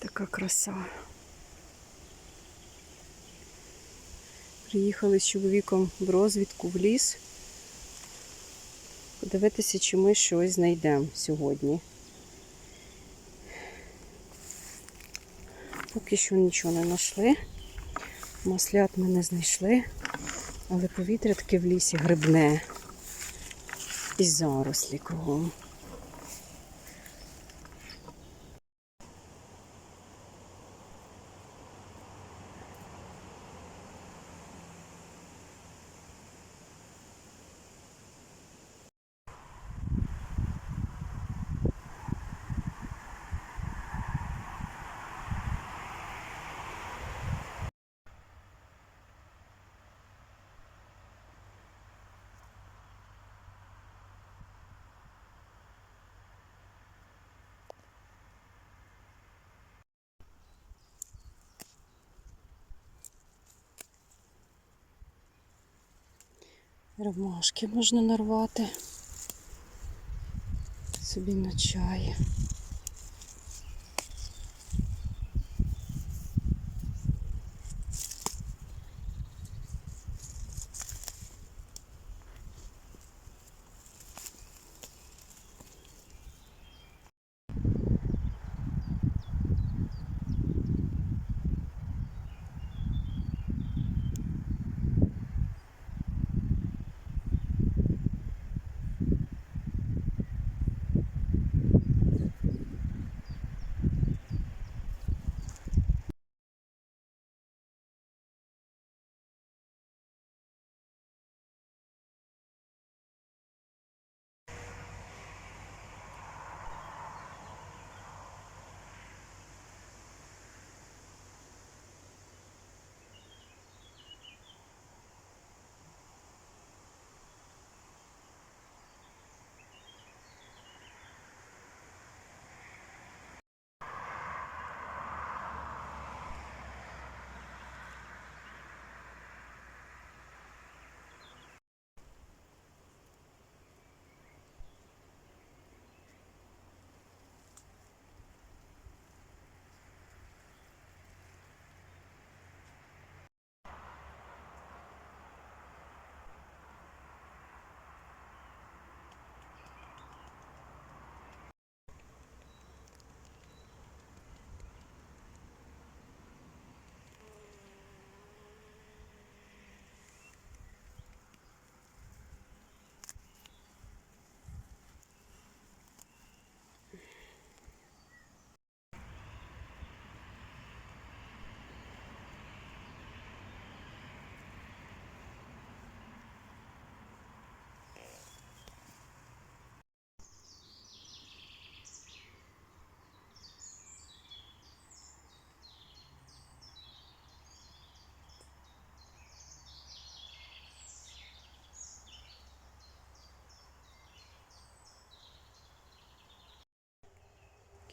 така краса. Приїхали з чоловіком в розвідку в ліс. Подивитися, чи ми щось знайдемо сьогодні. Поки що нічого не знайшли. Маслят ми не знайшли, але повітря таке в лісі грибне. І зарослі кругом. Ромашки можна нарвати собі на чай.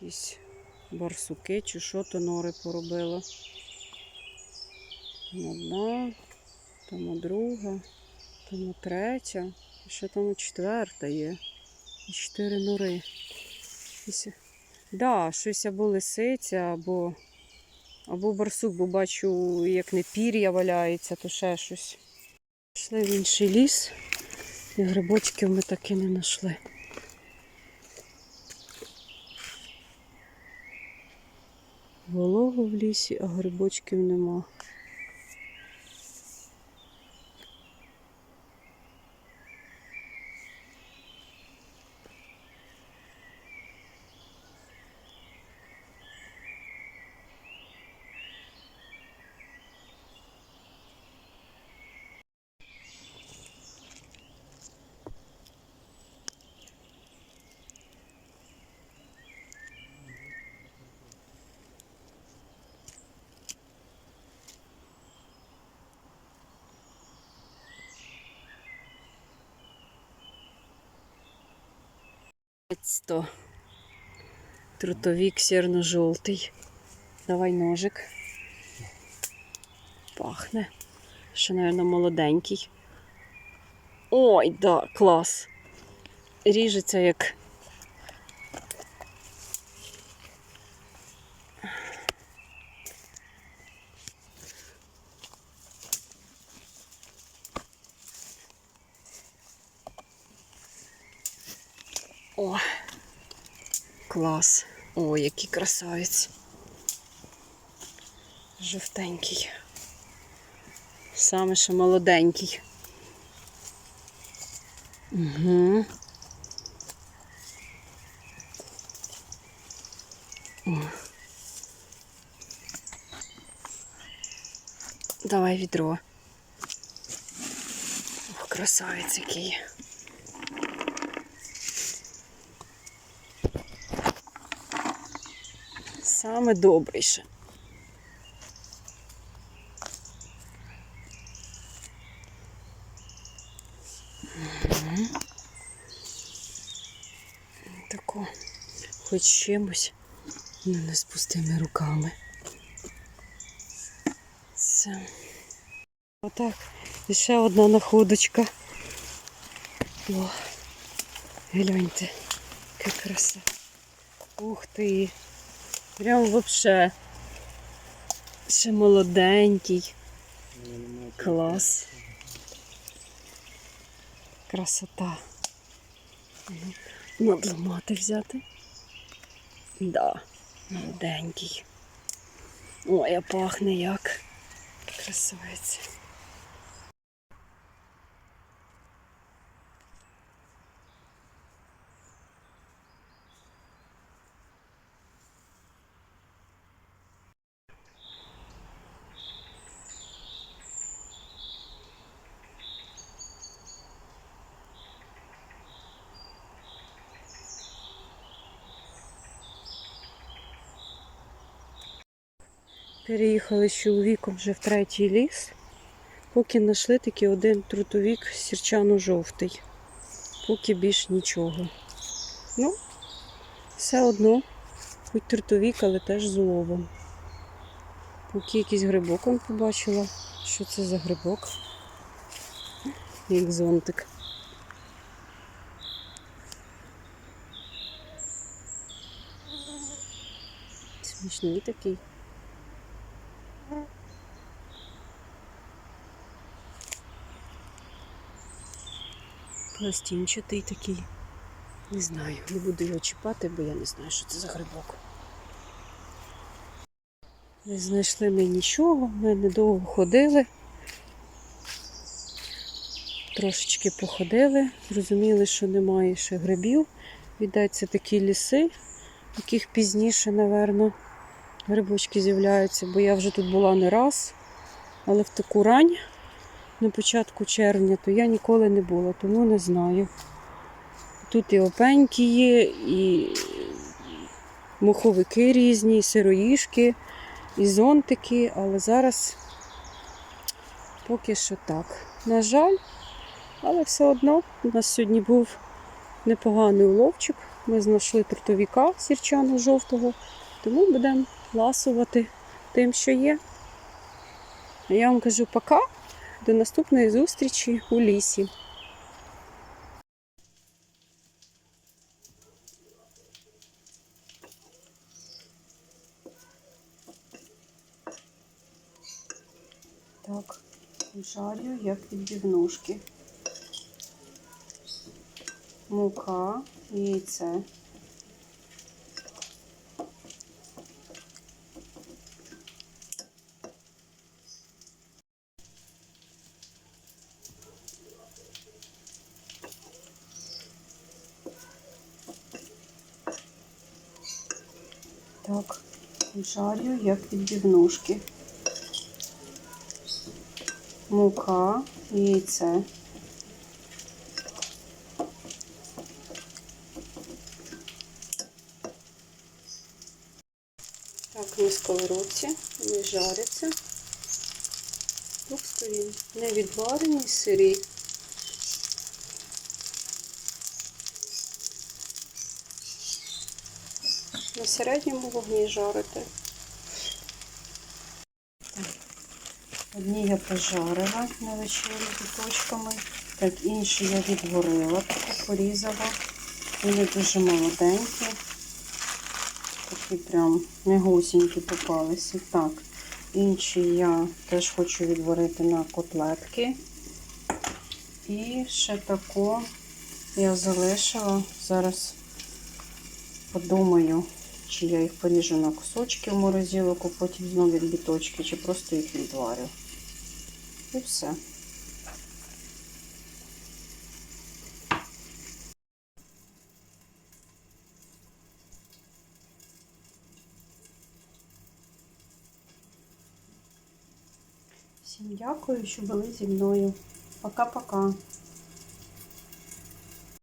Якісь барсуки чи що то нори поробила. Одна, там друга, там третя, ще там четверта є. І чотири нори. Якісь- Да, щось або лисиця, або, або барсук, бо бачу, як не пір'я валяється, то ще щось. Пішли в інший ліс, і грибочків ми таки не знайшли. Волого в лісі, а грибочків нема. То трутовик сірно-жовтий. Давай ножик. Пахне. Ще, мабуть, молоденький. Ой, да, клас. Ріжеться як О, клас. О, який красавець. Жовтенький. Саме ще молоденький. Угу. О. Давай відро. Ох, красавець який. Саме добріше. Тако, хоч чимось, ну не з пустими руками. Це. Отак. І ще одна находочка. О, гляньте, яка краса. Ух ти. Прям вообще. Ще молоденький. Клас. Красота. Надламати взяти. Да, молоденький. Ой, а пахне як. Красавець. Переїхали з чоловіком вже в третій ліс, поки знайшли такий один трутовік сірчано-жовтий. Поки більш нічого. Ну, все одно, хоч трутовік, але теж з уловом. Поки якийсь грибок он побачила. Що це за грибок? Як зонтик. Смішний такий. Пластинчатий такий. Не знаю, не буду його чіпати, бо я не знаю, що це за грибок. Не знайшли ми нічого, ми недовго ходили. Трошечки походили, зрозуміли, що немає ще грибів. Віддать, такі ліси, яких пізніше, напевно, грибочки з'являються, бо я вже тут була не раз, але в таку рань на початку червня, то я ніколи не була, тому не знаю. Тут і опеньки є, і моховики різні, і сироїшки, і зонтики, але зараз поки що так. На жаль, але все одно у нас сьогодні був непоганий уловчик. Ми знайшли трутовіка сірчану жовтого, тому будемо ласувати тим, що є. А я вам кажу пока. До наступної зустрічі у лісі. Так, жарю як відбівнушки. Мука, яйце. Так, жарю як відбівнушки. Мука, яйце. Так, на сковородці вони жаряться. З двох сторін. Не відварені, сирі. На середньому вогні жарити. Одні я пожарила на вечерю біточками, так інші я відварила, таку порізала. Вони дуже молоденькі. Такі прям негусінькі попалися. Так, інші я теж хочу відварити на котлетки. І ще таку я залишила. Зараз подумаю, чи я їх поріжу на кусочки в морозилку, потім знову відбіточки, чи просто їх відварю. І все. Всім дякую, що були зі мною. Пока-пока.